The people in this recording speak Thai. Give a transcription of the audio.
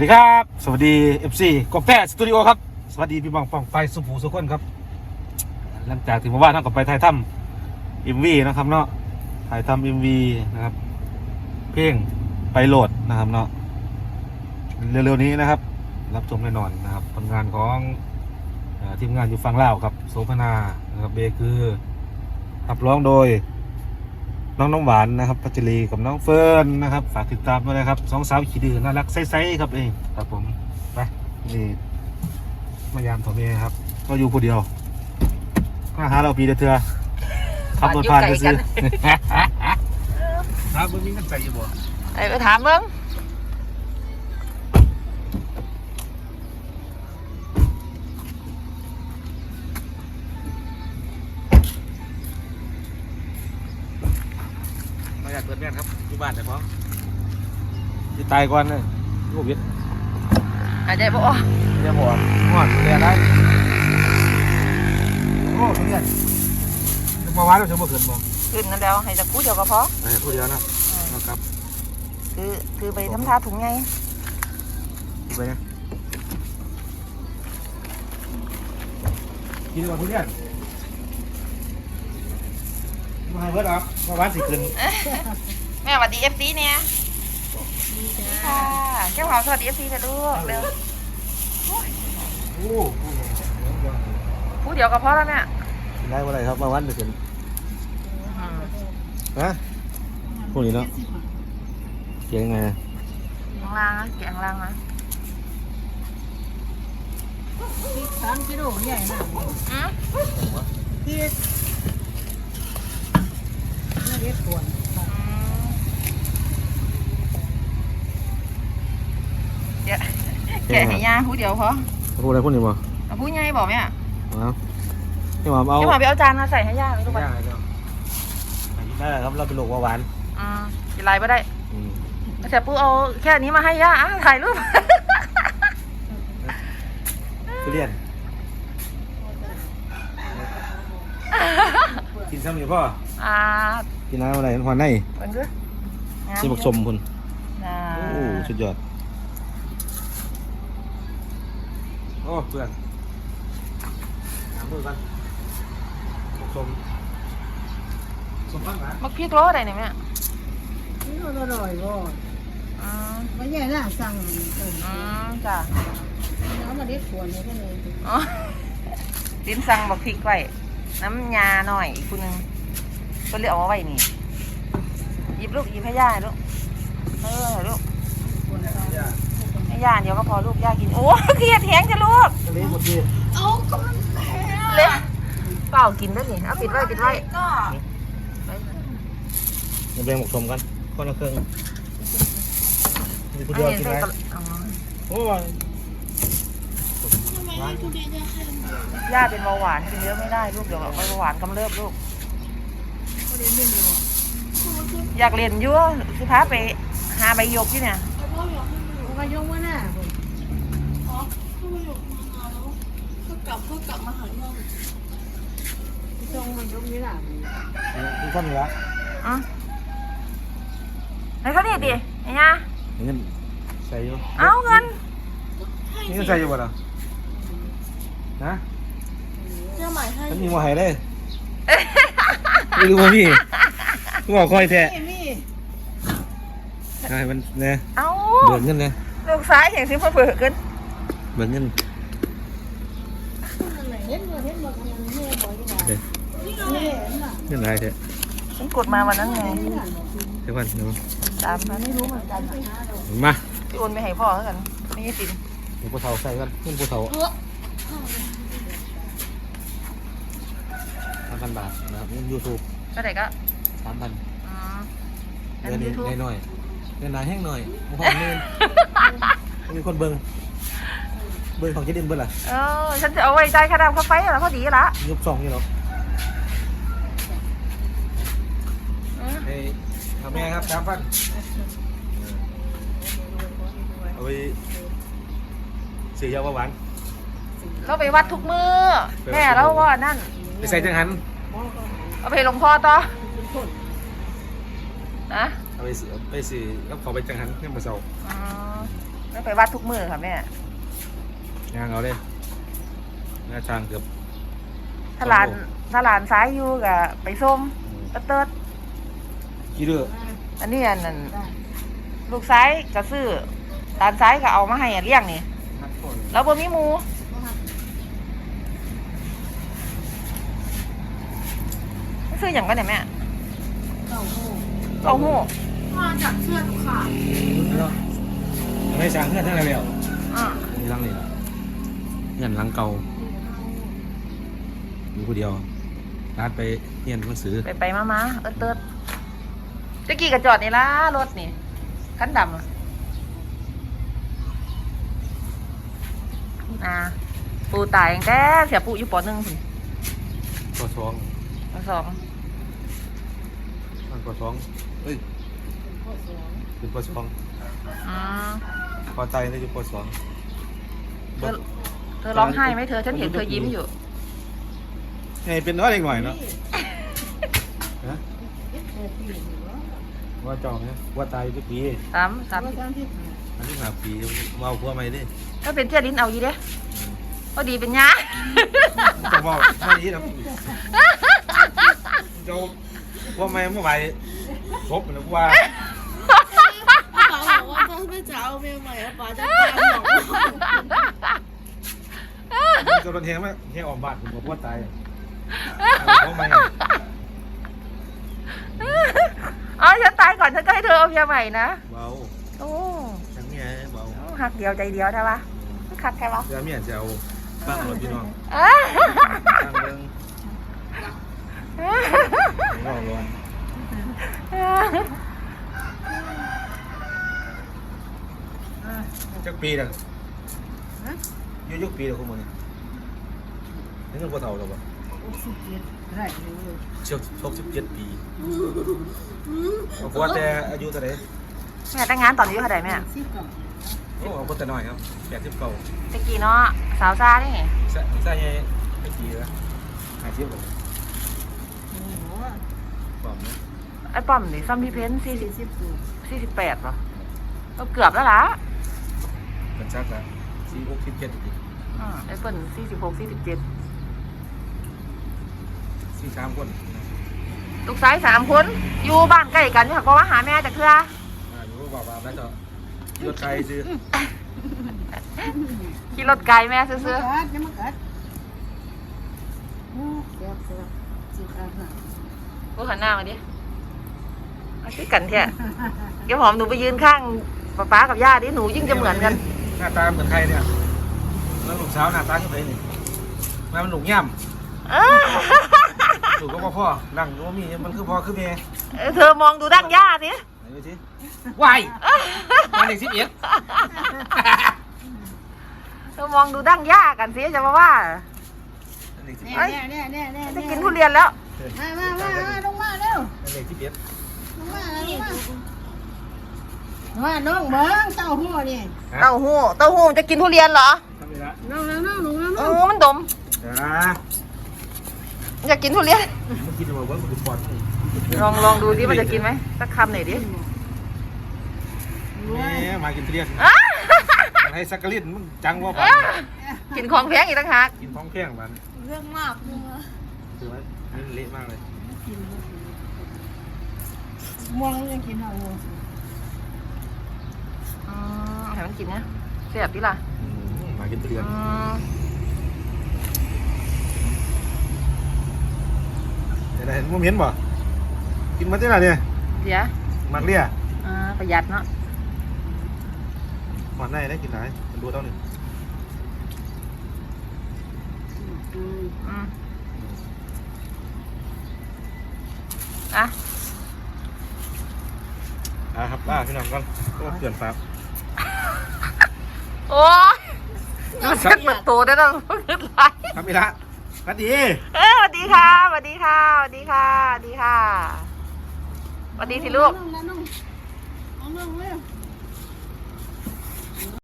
สวัสดีครับ สวัสดี FC กาแฟสตูดิโอครับ สวัสดีพี่บองปองไปสุภูสุขนครับ หลังจากที่เมื่อวานเราก็ไปถ่ายทำอิมวีนะครับเนาะถ่ายทำอิมวีนะครับ เพลงไปโหลดนะครับเนาะเร็วๆนี้นะครับ รับชมแน่นอนนะครับผลงานของอทีมงานอยู่ฝั่งลาครับโสพนานะครับเบคือขับร้องโดย น้องน้ำหวานนะครับพัชรีกับน้องเฟิร์นนะครับ ฝากติดตามด้วยนะครับสองสาวขี้ดื้อน่ารักใสๆครับเองครับผมไปนี่มายามตัวเมียครับ ก็อยู่คนเดียวมาหาเราปีเดียวเถื่อขับรถผ่านไปซื้อครับมึงมีกันใจอยู่บ่ไอ้ไปถามเบิ้ง บอยู่บ้านแต่พอที่ตายก่อนเลยลูกวิทย์อาจจะบอกเดี๋ยวบอกงอดเรียนได้โอ้เรียนเมื่อวานเราจะมาขึ้นบ่ขึ้นนั่นแล้วให้จะกู้เดียวก็พอเออผู้เดียวนะนะครับคือคือไปทำท่าถุงไงไปนะกินก่อนผู้เรียนมาให้เบิดออกเมื่อวานสิขึ้น แม่สวัสดีเอฟซีเนี่ยค่ะแก้วหอมสวัสดีเอฟซีค่ะลูกเร็วโอ้กู้เดียวก็พอแล้วเนี่ยได้เมื่อไหรครับเมื่อวานสิขึ้นฮะพวกนี้เนาะเสียงไงข้างล่างนะแกะข้างล่างนะสามกิโลใหญ่มากอืมที่ไม่ได้ควร แกะ แกะให้ยาผู้เดียวพอพูดอะไรพวกนี้บ่เอาผู้ใหญ่บอกแม่เอาให้หมอเอาแก้วหอมไปเอาจานมาใส่ให้ย่าไปลูกไปได้ครับเราเป็นโรคเบาหวานอืมกินไรไม่ได้อืมแต่ปูเอาแค่นี้มาให้ย่าอะถ่ายรูปทุเรียนกินซ้ำอยู่พ่ออ่ากินน้ำอะไรหอนในเป็นคือซีบักสมคุณอ่าโอ้สุดยอดโอ้เพื่อนน้ำมือกันบักสมสมพันธ์นะมักพริกโลอะไรเนี่ยแม่นี่มันอร่อยก็อืมไม่ใหญ่น่าสั่งเอออืมจ้ะน้ำมาได้ควรเลยก็เลยอ๋อลิ้นสั่งบักพริกไว้ น้ำยาหน่อยอีกคนนึงก็เลยเอามาไว้นี่หยิบลูกหยิบให้ย่าหน่อยลูกเออลูกควรจะ ให้ย่าเดี๋ยวก็พอลูกย่ากิน โอ้เครียดแหงจะลูกทะเลหมดดีเลยเปล่ากินได้นี่เอาปิดไว้ปิดไว้ก็มาแบ่งบักสมกันคนละครึ่งมีผู้อันเดียวนี้กินใส่ไหมกระอ๋อโอ้ยย่าเป็นเบาหวานกินเยอะไม่ได้ลูกเดี๋ยวเบาหวานกำเริบลูกอยากเรียนอยั่วคือพาไปหาใบหยกที่เนี่ย ก็ยกว่าหน้าอ๋อถ้ามาอยู่มานานแล้วก็กลับก็กลับมาหาเงินตรงมันยกนี่แหละมีข้าวเหนียวอืมไหนเขานี่ดิไอ้ย่าเงินใส่อยู่เอาเงินนี่เงินใส่อยู่บ่ล่ะนะเสื้อใหม่ให้ฉันมีมาให้เลยไม่รู้ว่าพี่กูบอกคอยแท้นี่ใช่มันเนี่ยเอาเบิกเงินเนี่ย ลูกซ้ายอย่างสิเพื่อเผื่อขึ้นเบิกเงินเงานเดี๋ยวนี่เห็นอะเงินอะไรเถอะฉันกดมาวันนั้นไงเดี๋ยวก่อนเดี๋ยวตามมาไม่รู้เหมือนกันมาพี่โอนไปให้พ่อแล้วกันไม่ใช่สินเดี๋ยวผู้เฒ่าใส่กันเงินผู้เฒ่าสามพันบาทนะครับเงินยูทูบก็ได้ก็สามพันอืมเงินยูทูบน้อยเงินหนาแห้งหน่อยโอ้โหเงิน มีคนเบิ่งเบิ่งของเจดินเบิ่งล่ะเออฉันจะเอาไว้ใจค่าดำค่าไฟแล้วพอดีละยุบสองนี่หรออืมเฮ้ยทำแม่ครับสามพันเอาไปซื้อยาหวานเราไปวัดทุกมือแม่เราว่านั่นไปใส่จังหันเอาไปหลวงพ่อต่อนะเอาไปซื้อไปซื้อแล้วขอไปจังหันเนี่ยมาเซาอืม ไม่ไปวัดทุกมือค่ะแม่ยางเอาเลยหน้าช่างเกือบถ้าหลานถ้าหลานซ้ายอยู่กับไปส้มเติร์ดเติร์ดกี่เดืออันนี้อันนั้นลูกซ้ายก็ซื้อหลานซ้ายก็เอามาให้อะเลี้ยงนี่นักคนแล้วบ่มีหมูซื้ออย่างกันเนี่ยแม่เต้าหู้เต้าหู้มาจากเชือกขาด ไม่ช่างเงื่อนทั้งนั้นแล้วอ่านี่หลังนี่ล่ะเงื่อนหลังเก่าอยู่คนเดียวร้านไปเรียนหนังสือไปไปมามาเอิร์ดเติร์ดตะกี้ก็จอดนี่ละรถนี่คันดำอะอ่าปูตายตั้งแต่เสียปูอยู่ปหนึ่งพุ่นปสองปสองมันปสองเอ้ยข้อสองเป็นปสองอืมพ อใจเลยอยู่ปสองเธอเธอร้องไห้ไหมเธอ ฉันเห็นเธอยิ้มอยู่ไงเป็นน้อยเล็กหน่อยเนาะฮะเอ็ดแปดปีอยู่วะว่าจองเนี่ยว่าตายทุกปีสามสามว่าการที่หาอันนี้หาปีเมาพัวไหมดิก็เป็นเที่ยลิ้นเอาอยู่เด้พอดีเป็นยาจะบอกไม่ดีนะเจ้าพัวไหมเมื่อไหร่ครบนะกูว่าป้า ไม่จะเอาเมียใหม่ป้าจะตามหรอกกำลังแทงไหมแทงออกบาดผมบอกว่าตายพัวไหมเอาฉันตายก่อนฉันก็ให้เธอเอาเมียใหม่นะเบาโอ้ทั้งเมียเบาหักเดียวใจเดียวใช่ปะคักแค่ปะเดี๋ยวเมียจะเอาบ้างหรอพี่น้องอ้าตั้งเรื่องรอร้อน จักปีแล้วยุยุปีแล้วคุณมึงนี่เงินพอเท่าแล้วปะหกสิบเจ็ดได้เลยเชี่ยวชกสิบเจ็ดปีเอาพวแต่อายุเท่าไหร่แม่แต่งงานตอนอายุเท่าไหร่แม่สิบเก้าโอ้เอาพวแต่น้อยครับแปดสิบเก้าตะกี้เนาะสาวซ่านี่ใช่ใช่ไงไม่ปีแล้วห้าสิบแล้วโอ้โหปอมนะไอ้ป้อมนี่ซ้ำพี่เพ้นสี่สิสี่บสิบสูงสี่สิบแปดป่ะก็เกือบแล้วล่ะ กันชักละสี่หกสิบเจ็ดอืมไอ้เปิ้ลสี่สิบหกสี่สิบเจ็ดสี่สามคนลูกชายสามคน อยู่บ้านใกล้กันค่ะก็ว่าหาแม่จากเทืออายุบอกว่าแล้วจะรถไกลซื้อขี่รถไกลแม่ซื้อกัดยังมากัดโอ้เสียบเสียบสิบอาหารๆพูดหันหน้ามาดิมาซื้อกันเถอะเดี๋ยวหอมหนูไปยืนข้างป๊าป๊ากับย่าดิหนูยิ่งจะเหมือนกัน หน้าตาเหมือนใครเนี่ยแล้วลูกสาวหน้าตาก็เป็นนี่แม่มันหนุ่มย่เออำถูกก็พ่อพ่อนั่งก็มีมันคือพ่อคือเมียเธอมองดูดั้งย่าสิไหนดูสิวายมาเด็กสิบเอ็ดเธอมองดูดั้งย่ากันสิจะมาว่าเด็กสิบเนี่เอ็ยดเนี่ยเนี่ยเนี่ยเนี่ยจะกินทุเรียนแล้วมามามามาลงมาเร็วเด็กสิบเอ็ดลงมาลงมา ว่าน้องเบิ้งเต้าหู้นี่เต้าหู้เต้าหู้จะกินทุเรียนเหรอทำไมละน้องน้องน้องน้องโอ้น้องมันดม จ้าอยากกินทุเรียน มันกินมาว่ามันคือปอดลองลองดูดิมันจะกินไหมสักคำหน่อยดิแม่มากินทุเรียนอ้าให้สักกะลินมึงจังว่าปานกินของแพงอีกต่างหากกินท้องแพงมันเรื่องมากเลยคือว่านี่เละมากเลยม่วงยังกินเอา อืมให้มันกินนะเสียบดิล่ะอืมมากินทุเรียนอืมเดี๋ยวได้เห็นมึงเห็นบ่กินมาที่ไหนเนี่ยเดี๋ยวมักเลี่ยอ่าประหยัดเนาะหมอนไหนได้กินไหนมันดูเท่านี้อืมอะอ่าครับล่าพี่น้องก่อนก็เปลี่ยนฟ้าโอ้ยดูเช็ดเหมือนโตได้แล้วขึ้นไหลครับพี่ละสวัสดีเอ้ยสวัสดีค่ะสวัสดีค่ะสวัสดีค่ะสวัสดีค่ะสวัสดีสิลูก น้องน้องเอาเรื่องเว้ย